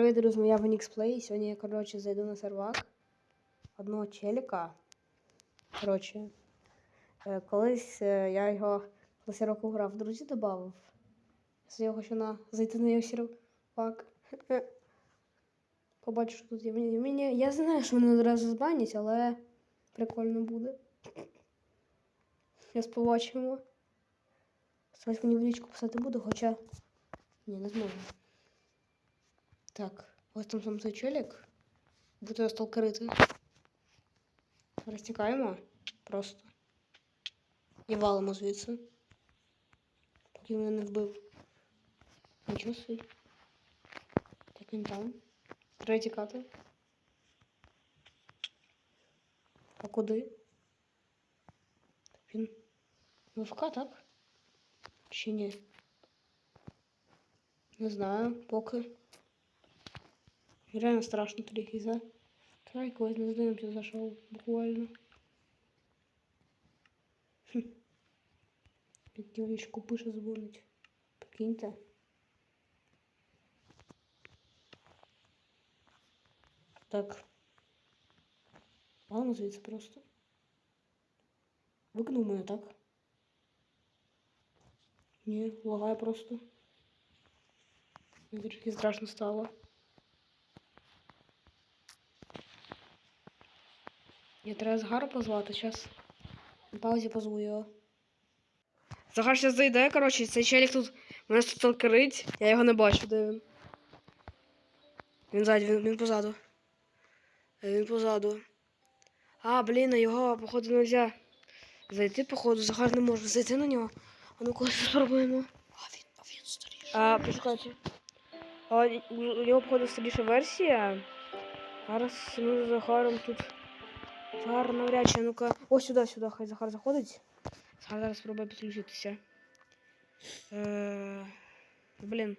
Привіт, друзі, я Vanix Play. Сьогодні я, коротше, зайду на сервак одного челіка. Коротше, е, колись е, я його колись року грав, в друзі додав. Я хочу на зайти на його сервак. Побачу, що тут є мені. Я знаю, що мене одразу збанять, але прикольно буде. Зараз побачимо. Сподіваюсь, мені в лічку писати буду, хоча. Ні, не зможу. Так, ось там сам цей челік. Буде сталкерити. Розтікаємо просто. І валимо звідси. Поки мене не вбив. Нічого собі. Так він там. Треба тікати. А куди? Він. ВФК, так? Чи ні? Не знаю, поки. Реально страшно трохи, за. Давай когось не здивимося зайшов буквально. Хм. Під дівчинку пише дзвонить. Прикиньте. Так. Ладно, звідси просто. Викинув мене, так? Ні, лагає просто. Мені трохи страшно стало. Я треба Загару позвати, зараз. На паузі позву його. Захар зараз зайде, коротше, цей челік тут мене тут сталкерить. Я його не бачу, де він. Він ззаді, він, він позаду. Е, Він позаду. А, блін, його, походу, не можна зайти, походу, Захар не може зайти на нього. А ну коли спробуємо. А він, а він старіший. А, почекайте. А, у нього, походу, старіша версія. Зараз ми з Захаром тут. Захар навряд чи, ну-ка. Ось сюди, сюди, хай Захар заходить. Захар зараз спробує підключитися. Е... Блін.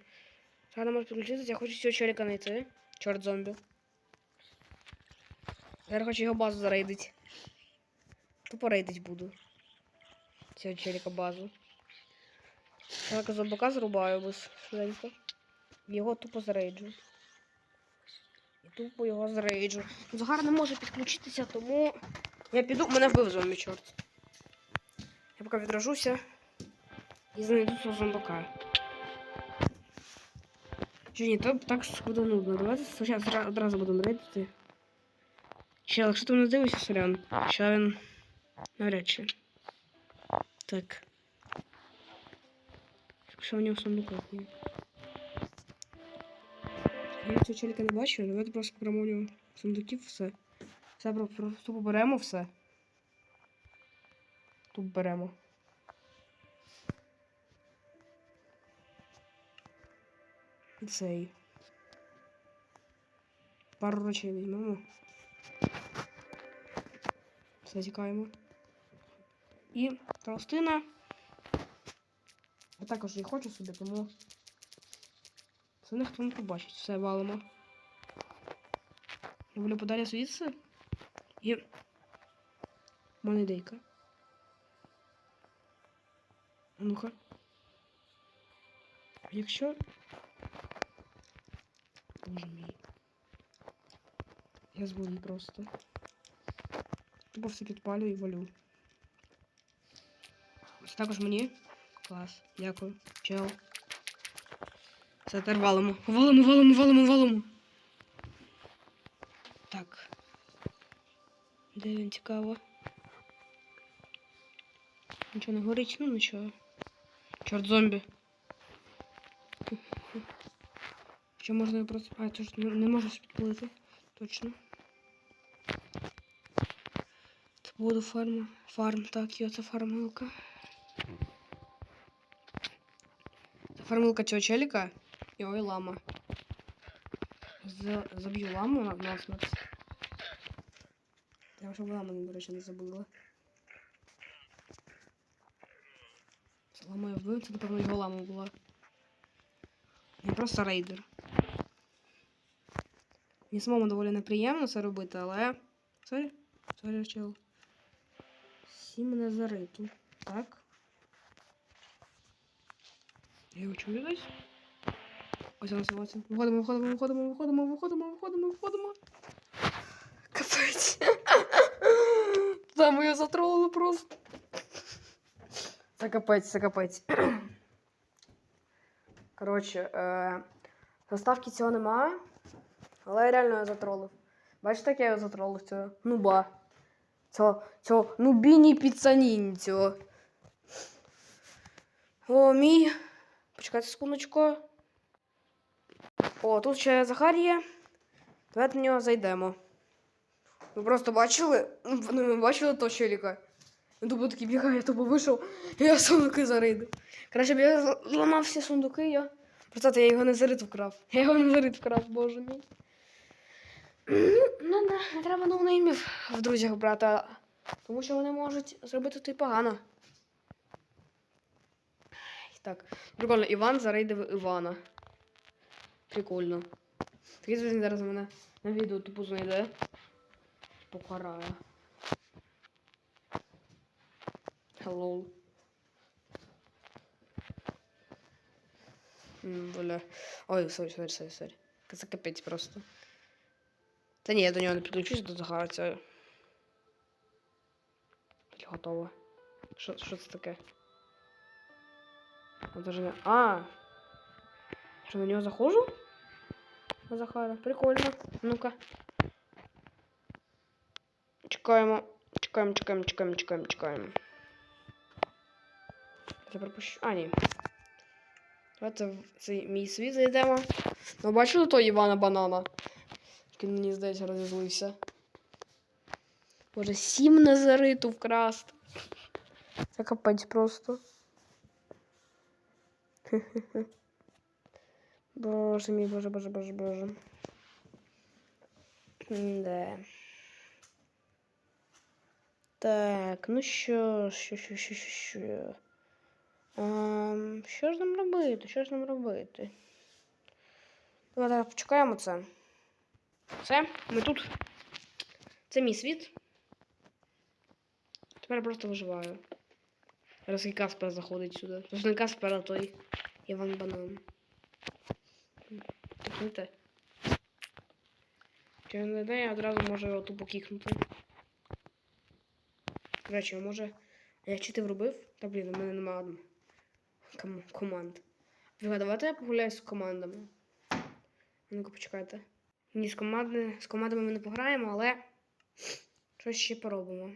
Захар не може підключитися, я хочу цього челіка знайти. Чорт зомбі. Я хочу його базу зарейдити. Тупо рейдить буду. Цього челіка базу. Так зомбака зрубаю без швиденько. Його тупо зарейджу. Тупо його зарейджу. Загар не може підключитися, тому я піду. Мене вбив зомбі, чорт. Я поки відражуся і знайду цього зомбака. Чи ні, то так буде нудно. Давайте спочатку одразу будемо рейдити. Чел, якщо ти мене дивишся, сорян, що він навряд чи. Так. Що в нього сундуках є? Я цього челіка не бачу, давайте просто беремо у сундуків все. Все про- просто поберемо все. Тут беремо. Цей. Пару речей візьмемо. Все тікаємо. І тростина. Я також її хочу собі, тому це ніхто не побачить. Все валимо. Я буду подалі звідси. І. в мене ідейка. Ну-ка. Якщо. Боже мій. Я звоню просто. Тупо все підпалю і валю. Це також мені. Клас. Дякую. Чел. Все, тепер валимо. Валимо, валимо, валимо, валимо. Так. Де він цікаво? Нічого не горить, ну нічого. Чорт зомбі. Що можна просто. А, тож не, не можу підпалити. Точно. Це буду фарма. Фарм, так, йо, це фармилка. Це фармилка цього челіка. І ой, лама. За- Заб'ю ламу на, на смерть. Я вже ламу, до речі, не забула. Лама я вбив, це, напевно, його лама була. Не просто рейдер. Мені самому доволі неприємно це робити, але. Сорі, сорі, чел. Всі мене зариту. Так. Я його чую десь? Ось ось ось. Виходимо, виходимо, виходимо, виходимо, виходимо, виходимо, виходимо. Капець. Там його затролили просто. Це капець. Коротше, е, заставки цього немає, але я реально його затролив. Бачите, як я його затролив цього? Нуба. Цього, цього нубіні піцаніні цього. О, мій. Почекайте секундочку. О, тут ще Захар є. Давайте на нього зайдемо. Ви просто бачили? Ну, ви бачили того челіка? Він тупо такий бігає, тупо вийшов, і я сундуки зарийду. Краще б я зл- зламав всі сундуки, я. Просто я його не зарит вкрав. Я його не зарит вкрав, боже мій. Ну, не, треба ноунеймів в друзях брати, тому що вони можуть зробити тобі погано. Так, прикольно, Іван зарейдив Івана. Прикольно. Такий він зараз мене на відео тупо знайде. Покарає. Hello. Бля. Ой, сорі, сорі, сорі, сорі. Це капець просто. Та ні, я до нього не підключусь до Захара, готово. Що, це таке? А! Що на нього заходжу? Захара. Прикольно. Ну-ка. Чекаємо. Чекаємо, чекаємо, чекаємо, чекаємо, чекаємо. Я пропущу. А, ні. Давайте в цей мій світ зайдемо. Ну, бачили того Івана Банана? Який мені здається розізлився. Боже, сім назариту вкрасти. Це капець просто. Боже мій, боже, боже, боже, боже. Да. Так, ну що, що, що, що, що, що. Ем, що ж нам робити? Що ж нам робити? Давайте почекаємо це. Все, ми тут. Це мій світ. Тепер я просто виживаю. Зараз і Каспер заходить сюди. Тож не Каспер, а той Іван Банан. Тикнути. Чи не знаю, я одразу можу його тупо кікнути. До речі, може. Я чити вробив? Та блін, у мене немає одного. Ком команд. Ви давайте я погуляю з командами. Ну-ка, почекайте. Ні, з, команди, з командами ми не пограємо, але щось ще поробимо.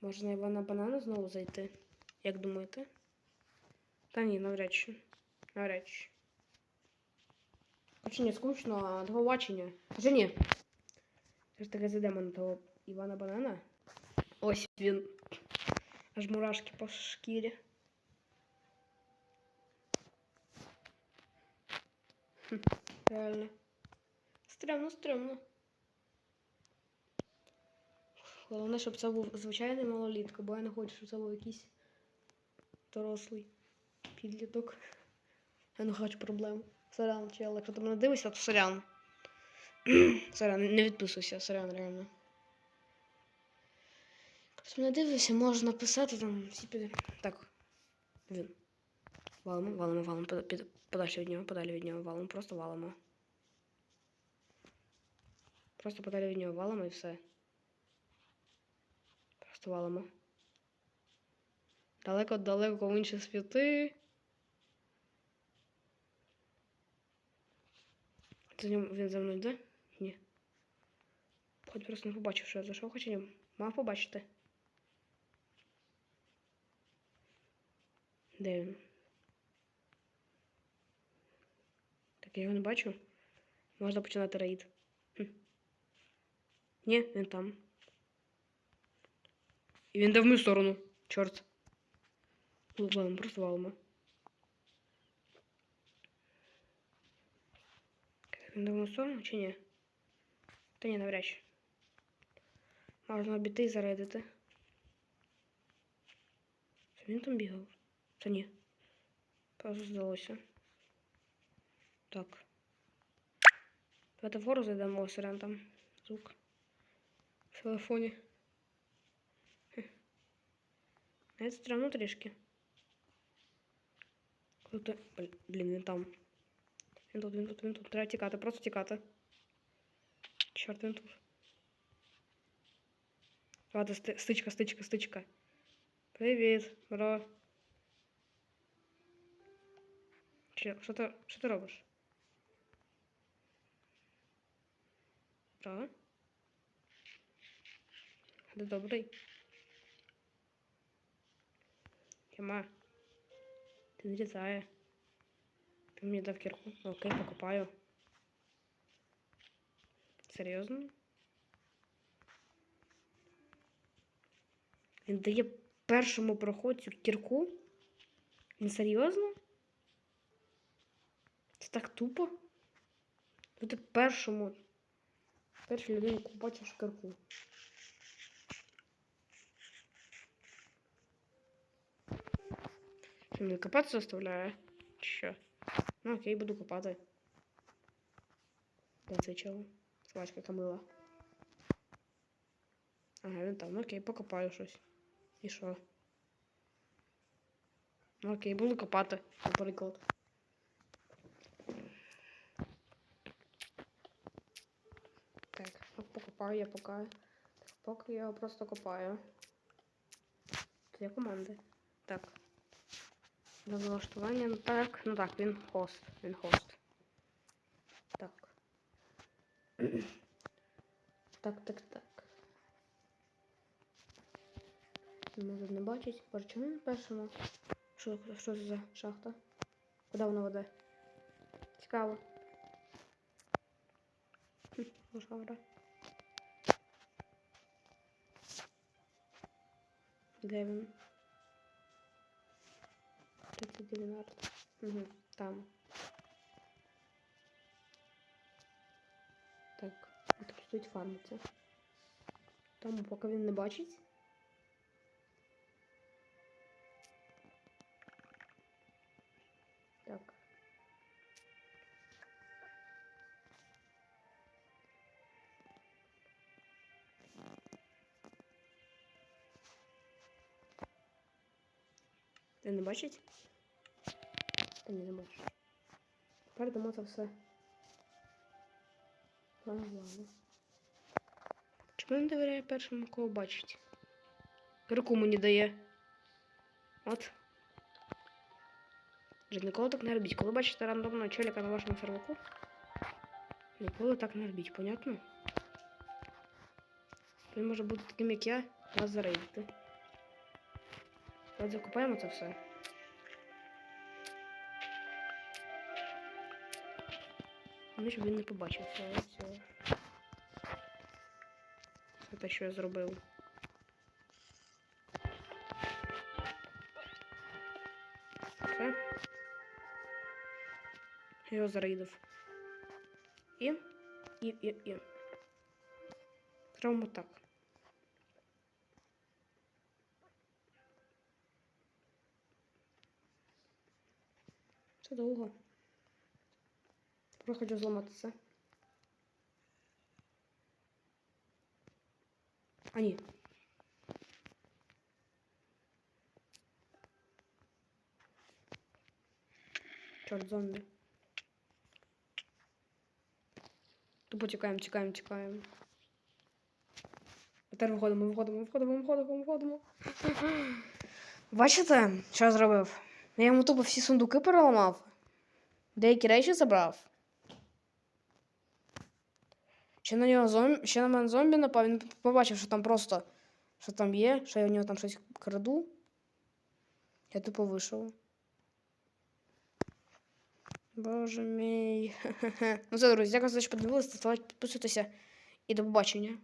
Можна Івана Банана знову зайти? Як думаєте? Та ні, навряд чи. Навряд чи. Хоча не скучно, а до побачення. Хоча ні. Все ж таки зайдемо на того Івана Банана. Ось він. Аж мурашки по шкірі. Хм, реально. Стрімно, стрімно. Головне, щоб це був звичайний малолітка, бо я не хочу, щоб це був якийсь дорослий підліток. Я не хочу проблем. Сорян, чел, якщо ти мене дивишся, то сорян. сорян, не відписуйся, сорян, реально. Якщо мене дивишся, можна написати там всі піде. Так. Він. Валимо, валимо, валимо, під, подальше від нього, подалі від нього, валимо, просто валимо. Просто подалі від нього валимо і все. Просто валимо. Далеко-далеко в інші світи. Ним він за мною йде? Ні. Хоч просто не побачив, що я зайшов, хоча ні. Мав побачити. Де він? Так я його не бачу. Можна починати рейд. Хм. Ні, він там. І він йде в мою сторону. Чорт. Ладно, просто валимо. Він йде в мою сторону чи ні? Та ні, навряд чи. Можна обійти і зарядити. Це він там бігав? Та ні. Просто здалося. Так. Давайте вгору зайдемо ось рядом там. Звук. В телефоні. Хе. Навіть странно трішки. Тут, блін, блін, він там. Він тут, він тут, він тут. Треба тікати, просто тікати. Чорт, він тут. Ладно, сти- стичка, стичка, стичка. Привіт, бро. Чи, що ти, що ти робиш? Бро? Ти добрий? Тьма. Ти не літає. Ти мені дав кірку. Окей, покупаю. Серйозно? Він дає першому проходцю кірку? Він серйозно? Це так тупо? Бути першому. Першій людині яку бачиш кірку. Що мені копати заставляє? Що? Окей, буду копати. Де цей чел? Собачка Камила. Ага, він там. Ну окей, покопаю щось. І що? Ну окей, буду копати, наприклад. Так, ну, покопаю я поки. Поки я просто копаю. Є команди. Так. До налаштування. Ну так, ну так, він хост. Він хост. Так. так, так, так. Тут не бачить. Чому він першому? Що, що це за шахта? Куди вона веде? Цікаво. Лошавра. Де він? 39 арт. Угу, там. Так, тут стоїть фармиться. Тому поки він не бачить. Так. Ти не бачить? Ні, не бачиш. Тепер дамо це все. Ладно, ладно. Чому не довіряє першому, кого бачить? Руку мені дає. От. Вже ніколи так не робіть. Коли бачите рандомного челіка на вашому серваку, ніколи так не робіть, понятно? Він може бути таким, як я, вас зарейдити. Давайте закупаємо це все. Вони щоб він не побачив цього. Це те, що я зробив. Все. Його зарейдив. І, і, і, і. Зробимо так. Це довго. Тепер хочу зламати це. А ні. Чорт зомбі. Тупо тікаємо, тікаємо, тікаємо. Тепер виходимо, виходимо, виходимо, виходимо, виходимо. Бачите, що я зробив? Я йому тупо всі сундуки переламав. Деякі речі забрав. Ще на нього зомбі, ще на мене зомбі напав, він побачив, що там просто що там є, що я в нього там щось краду. Я тупо вийшов. Боже мій. Ну це, друзі, дякую за те, що подивилися, ставайте, підписуйтеся і до побачення.